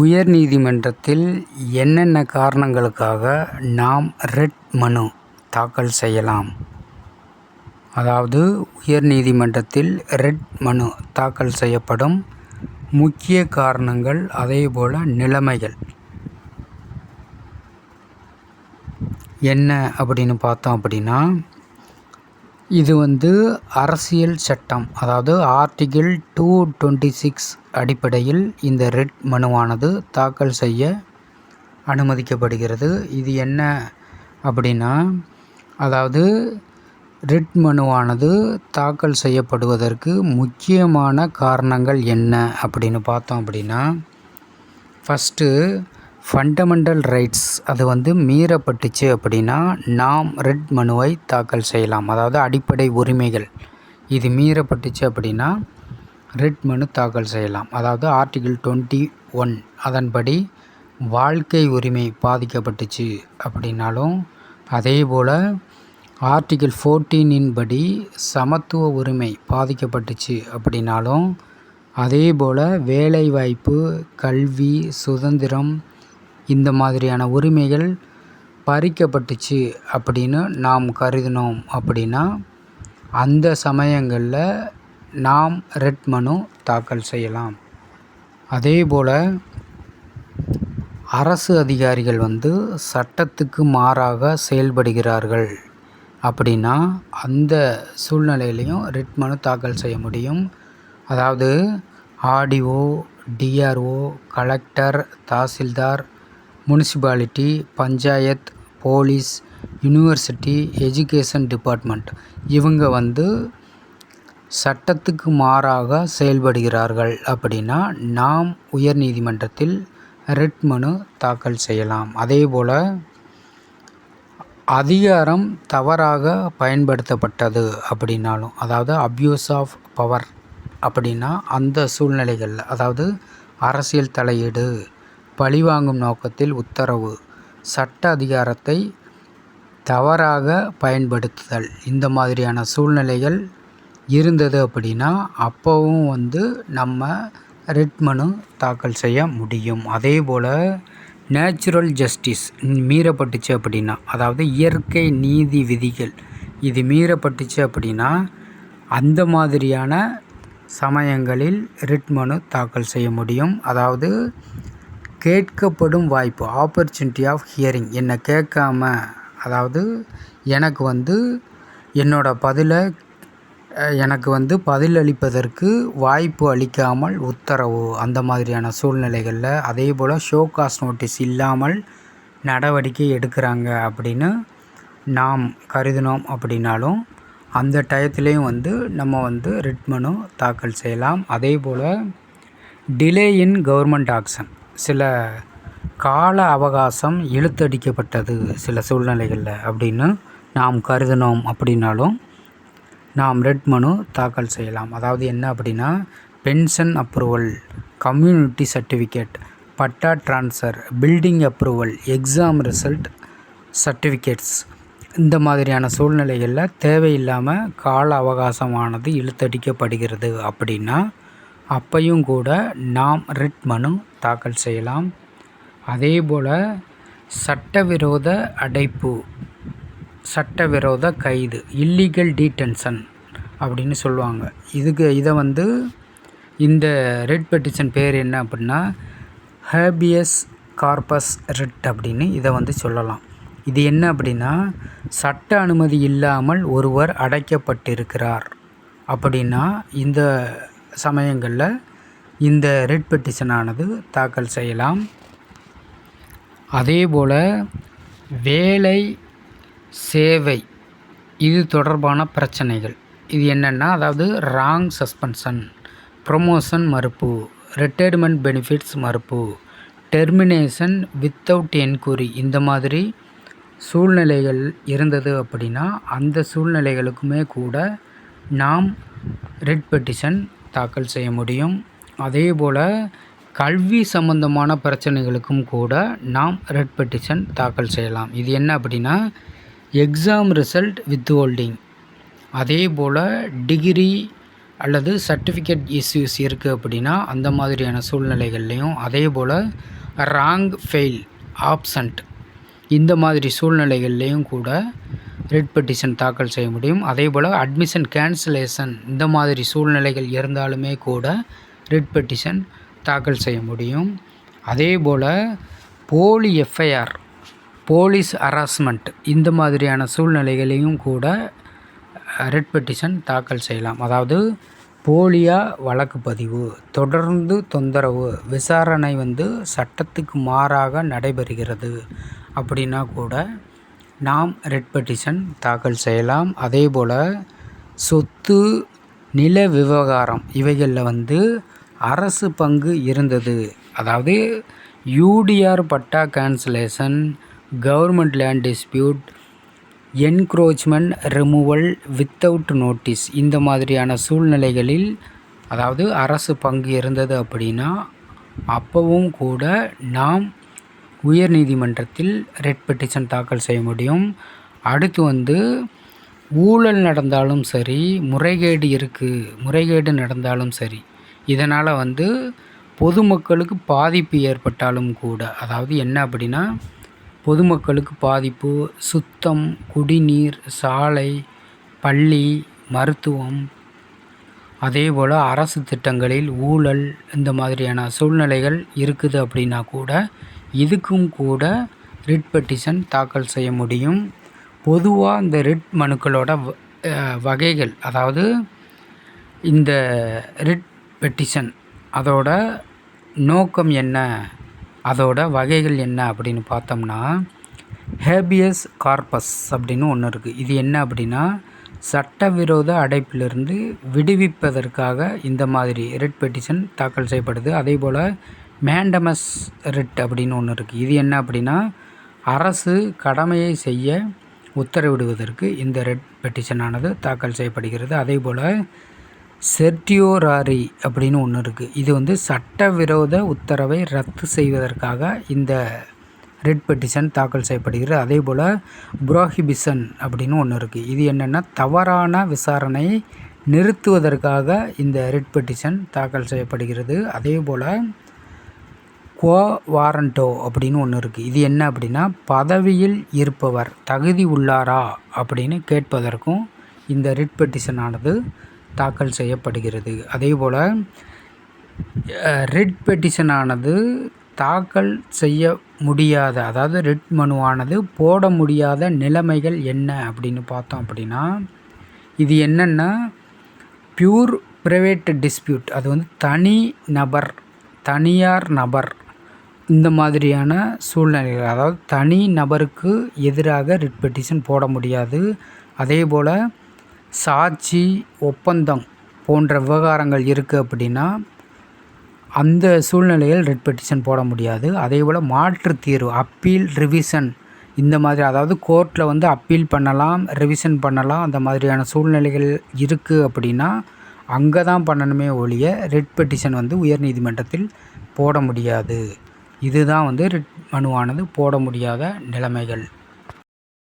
உயர் நீதிமன்றத்தில் என்னென்ன காரணங்களுக்காக நாம் ரெட் மனு தாக்கல் செய்யலாம்? அதாவது உயர் நீதிமன்றத்தில் ரெட் மனு தாக்கல் செய்யப்படும் முக்கிய காரணங்கள் அதேபோல் நிலைமைகள். என்ன அப்படின்னு பார்த்தோம் அப்படின்னா இது வந்து அரசியல் சட்டம் அதாவது ஆர்டிகிள் டூ டுவெண்ட்டி சிக்ஸ் அடிப்படையில் இந்த ரெட் மனுவானது தாக்கல் செய்ய அனுமதிக்கப்படுகிறது. இது என்ன அப்படின்னா அதாவது ரிட் மனுவானது தாக்கல் செய்யப்படுவதற்கு முக்கியமான காரணங்கள் என்ன அப்படின்னு பார்த்தோம் அப்படின்னா ஃபஸ்ட்டு ஃபண்டமெண்டல் ரைட்ஸ் அது வந்து மீறப்பட்டுச்சு அப்படின்னா நாம் ரெட் மனுவை தாக்கல் செய்யலாம். அதாவது அடிப்படை உரிமைகள். இது மீறப்பட்டுச்சு அப்படின்னா ரெட் மனு தாக்கல் செய்யலாம். அதாவது ஆர்டிகிள் டுவெண்ட்டி ஒன் அதன்படி வாழ்க்கை உரிமை பாதிக்கப்பட்டுச்சு அப்படின்னாலும் அதே போல் ஆர்டிகிள் ஃபோர்டீனின் படி சமத்துவ உரிமை பாதிக்கப்பட்டுச்சு அப்படின்னாலும் அதே போல் வேலைவாய்ப்பு கல்வி சுதந்திரம் இந்த மாதிரியான உரிமைகள் பறிக்கப்பட்டுச்சு அப்படின்னு நாம் கருதினோம் அப்படின்னா அந்த சமயங்களில் நாம் ரெட் மனு தாக்கல் செய்யலாம். அதே போல் அரசு அதிகாரிகள் வந்து சட்டத்துக்கு மாறாக செயல்படுகிறார்கள் அப்படின்னா அந்த சூழ்நிலையிலையும் ரிட் மனு தாக்கல் செய்ய முடியும். அதாவது RDO DRO collector tahsildar municipality panchayat police university education department இவங்க வந்து சட்டத்துக்கு மாறாக செயல்படுகிறார்கள் அப்படின்னா நாம் உயர் நீதிமன்றத்தில் ரிட் மனு தாக்கல் செய்யலாம். அதே போல் அதிகாரம் தவறாக பயன்படுத்தப்பட்டது அப்படின்னாலும் அதாவது அப்யூஸ் ஆஃப் பவர் அப்படின்னா அந்த சூழ்நிலைகளில் அதாவது அரசியல் தலையீடு பழிவாங்கும் நோக்கத்தில் உத்தரவு. சட்ட அதிகாரத்தை தவறாக பயன்படுத்துதல். இந்த மாதிரியான சூழ்நிலைகள் இருந்தது அப்படின்னா அப்போவும் வந்து நம்ம ரிட் மனு தாக்கல் செய்ய முடியும். அதே போல் நேச்சுரல் ஜஸ்டிஸ் மீறப்பட்டுச்சு அப்படின்னா அதாவது இயற்கை நீதி விதிகள் இது மீறப்பட்டுச்சு அப்படின்னா அந்த மாதிரியான சமயங்களில் ரிட் மனு தாக்கல் செய்ய முடியும். அதாவது கேட்கப்படும் வாய்ப்பு ஆப்பர்ச்சுனிட்டி ஆஃப் ஹியரிங் என்னை கேட்காம அதாவது எனக்கு வந்து என்னோடய பதிலை எனக்கு வந்து பதில் அளிப்பதற்கு வாய்ப்பு அளிக்காமல் உத்தரவு அந்த மாதிரியான சூழ்நிலைகளில். அதே போல் ஷோ காஸ் நோட்டீஸ் இல்லாமல் நடவடிக்கை எடுக்கிறாங்க அப்படின்னு நாம் கருதினோம் அப்படின்னாலும் அந்த டயத்துலேயும் வந்து நம்ம வந்து ரிட் மனு தாக்கல் செய்யலாம். அதே போல் டிலே இன் கவர்மெண்ட் ஆக்ஷன் சில கால அவகாசம் இழுத்தடிக்கப்பட்டது சில சூழ்நிலைகளில் அப்படின்னு நாம் கருதினோம் அப்படின்னாலும் நாம் ரெட் மனு தாக்கல் செய்யலாம். அதாவது என்ன அப்படின்னா pension approval community certificate patta transfer building approval exam result certificates. இந்த மாதிரியான சூழ்நிலைகளில் தேவையில்லாமல் கால அவகாசமானது இழுத்தடிக்கப்படுகிறது அப்படின்னா அப்பையும் கூட நாம் ரிட் மனு தாக்கல் செய்யலாம். அதே போல் சட்டவிரோத அடைப்பு சட்டவிரோத கைது இல்லீகல் டீடென்ஷன் அப்படின்னு சொல்லுவாங்க. இதுக்கு இதை வந்து இந்த ரெட் பெட்டிஷன் பேர் என்ன அப்படின்னா ஹேபியஸ் கார்பஸ் ரெட் அப்படின்னு இதை வந்து சொல்லலாம். இது என்ன அப்படின்னா சட்ட அனுமதி இல்லாமல் ஒருவர் அடைக்கப்பட்டிருக்கிறார் அப்படின்னா இந்த சமயங்களில் இந்த ரெட் பெட்டிஷனானது தாக்கல் செய்யலாம். அதே போல் வேலை சேவை இது தொடர்பான பிரச்சனைகள். இது என்னென்னா அதாவது ராங் சஸ்பென்ஷன் ப்ரொமோஷன் மறுப்பு ரிட்டையர்மெண்ட் பெனிஃபிட்ஸ் மறுப்பு டெர்மினேஷன் வித்தவுட் என்கொயரி இந்த மாதிரி சூழ்நிலைகள் இருந்தது அப்படின்னா அந்த சூழ்நிலைகளுக்குமே கூட நாம் ரெட் பெட்டிஷன் தாக்கல் செய்ய முடியும். அதே போல் கல்வி சம்பந்தமான பிரச்சனைகளுக்கும் கூட நாம் ரெட் பெட்டிஷன் தாக்கல் செய்யலாம். இது என்ன அப்படின்னா எக்ஸாம் ரிசல்ட் வித் ஹோல்டிங் அதே போல் டிகிரி அல்லது சர்டிஃபிகேட் இஷ்யூஸ் இருக்குது அப்படின்னா அந்த மாதிரியான சூழ்நிலைகள்லையும் அதே போல் ராங் ஃபெயில் ஆப்சண்ட் இந்த மாதிரி சூழ்நிலைகள்லேயும் கூட ரிட் பெட்டிஷன் தாக்கல் செய்ய முடியும். அதே போல் அட்மிஷன் கேன்சலேஷன் இந்த மாதிரி சூழ்நிலைகள் இருந்தாலுமே கூட ரிட் பெட்டிஷன் தாக்கல் செய்ய முடியும். அதே போல் போலி எஃப்ஐஆர் போலீஸ் ஹராஸ்மெண்ட் இந்த மாதிரியான சூழ்நிலைகளையும் கூட ரெட் பெட்டிஷன் தாக்கல் செய்யலாம். அதாவது போலியா வழக்கு பதிவு தொடர்ந்து தொந்தரவு விசாரணை வந்து சட்டத்துக்கு மாறாக நடைபெறுகிறது. அப்படின்னா கூட நாம் ரெட் பெட்டிஷன் தாக்கல் செய்யலாம். அதே போல் சொத்து நில விவகாரம் இவைகளில் வந்து அரசு பங்கு இருந்தது. அதாவது UDR patta cancellation government land dispute encroachment removal without notice இந்த மாதிரியான சூழ்நிலைகளில் அதாவது அரசு பங்கு இருந்தது அப்படின்னா அப்போவும் கூட நாம் உயர்நீதிமன்றத்தில் ரெட் பெட்டிஷன் தாக்கல் செய்ய முடியும். அடுத்து வந்து ஊழல் நடந்தாலும் சரி முறைகேடு இருக்குது முறைகேடு நடந்தாலும் சரி இதனால் வந்து பொதுமக்களுக்கு பாதிப்பு ஏற்பட்டாலும் கூட அதாவது என்ன அப்படின்னா பொதுமக்களுக்கு பாதிப்பு சுத்தம் குடிநீர் சாலை பள்ளி மருத்துவம் அதே போல் அரசு திட்டங்களில் ஊழல் இந்த மாதிரியான சூழ்நிலைகள் இருக்குது அப்படின்னா கூட இதுக்கும் கூட ரிட் பெட்டிஷன் தாக்கல் செய்ய முடியும். பொதுவாக இந்த ரிட் மனுக்களோட வகைகள் அதாவது இந்த ரிட் பெட்டிஷன் அதோட நோக்கம் என்ன அதோட வகைகள் என்ன அப்படின்னு பார்த்தோம்னா ஹேபியஸ் கார்பஸ் அப்படின்னு ஒன்று இருக்குது இது என்ன அப்படின்னா சட்டவிரோத அடைப்பிலிருந்து விடுவிப்பதற்காக இந்த மாதிரி ரிட் பெட்டிஷன் தாக்கல் செய்யப்படுது. அதே போல் மேண்டமஸ் ரிட் அப்படின்னு ஒன்று இருக்குது இது என்ன அப்படின்னா அரசு கடமையை செய்ய உத்தரவிடுவதற்கு இந்த ரெட் பெட்டிஷனானது தாக்கல் செய்யப்படுகிறது. அதே போல் செர்டியோராரி அப்படின்னு ஒன்று இருக்குது இது வந்து சட்டவிரோத உத்தரவை ரத்து செய்வதற்காக இந்த ரெட் பெட்டிஷன் தாக்கல் செய்யப்படுகிறது. அதே போல் புரோஹிபிஷன் அப்படின்னு ஒன்று இருக்குது இது என்னென்னா தவறான விசாரணையை நிறுத்துவதற்காக இந்த ரெட் பெட்டிஷன் தாக்கல் செய்யப்படுகிறது. அதே போல் குவோ வாரண்டோ அப்படின்னு ஒன்று இருக்குது இது என்ன அப்படின்னா பதவியில் இருப்பவர் தகுதி உள்ளாரா அப்படின்னு கேட்பதற்கும் இந்த ரிட் பெட்டிஷனானது தாக்கல் செய்யப்படுகிறது. அதே போல் ரிட் பெட்டிஷனானது தாக்கல் செய்ய முடியாத அதாவது ரிட் மனுவானது போட முடியாத நிலைமைகள் என்ன அப்படின்னு பார்த்தோம் அப்படின்னா இது என்னென்னா பியூர் ப்ரைவேட் டிஸ்பியூட் அது வந்து தனி நபர் தனியார் நபர் இந்த மாதிரியான சூழ்நிலைகள் அதாவது தனி நபருக்கு எதிராக ரிட் பெட்டிஷன் போட முடியாது. அதே போல் சாட்சி ஒப்பந்தம் போன்ற விவகாரங்கள் இருக்குது அப்படின்னா அந்த சூழ்நிலையில் ரிட் பெட்டிஷன் போட முடியாது. அதே போல் மாற்று தீர்வு அப்பீல் ரிவிஷன் இந்த மாதிரி அதாவது கோர்ட்டில் வந்து அப்பீல் பண்ணலாம் ரிவிஷன் பண்ணலாம் அந்த மாதிரியான சூழ்நிலைகள் இருக்குது அப்படின்னா அங்கே தான் பண்ணணுமே ஒழிய ரிட் பெட்டிஷன் வந்து உயர்நீதிமன்றத்தில் போட முடியாது. இதுதான் வந்து ரிட் மனுவானது போட முடியாத நிலைமைகள்.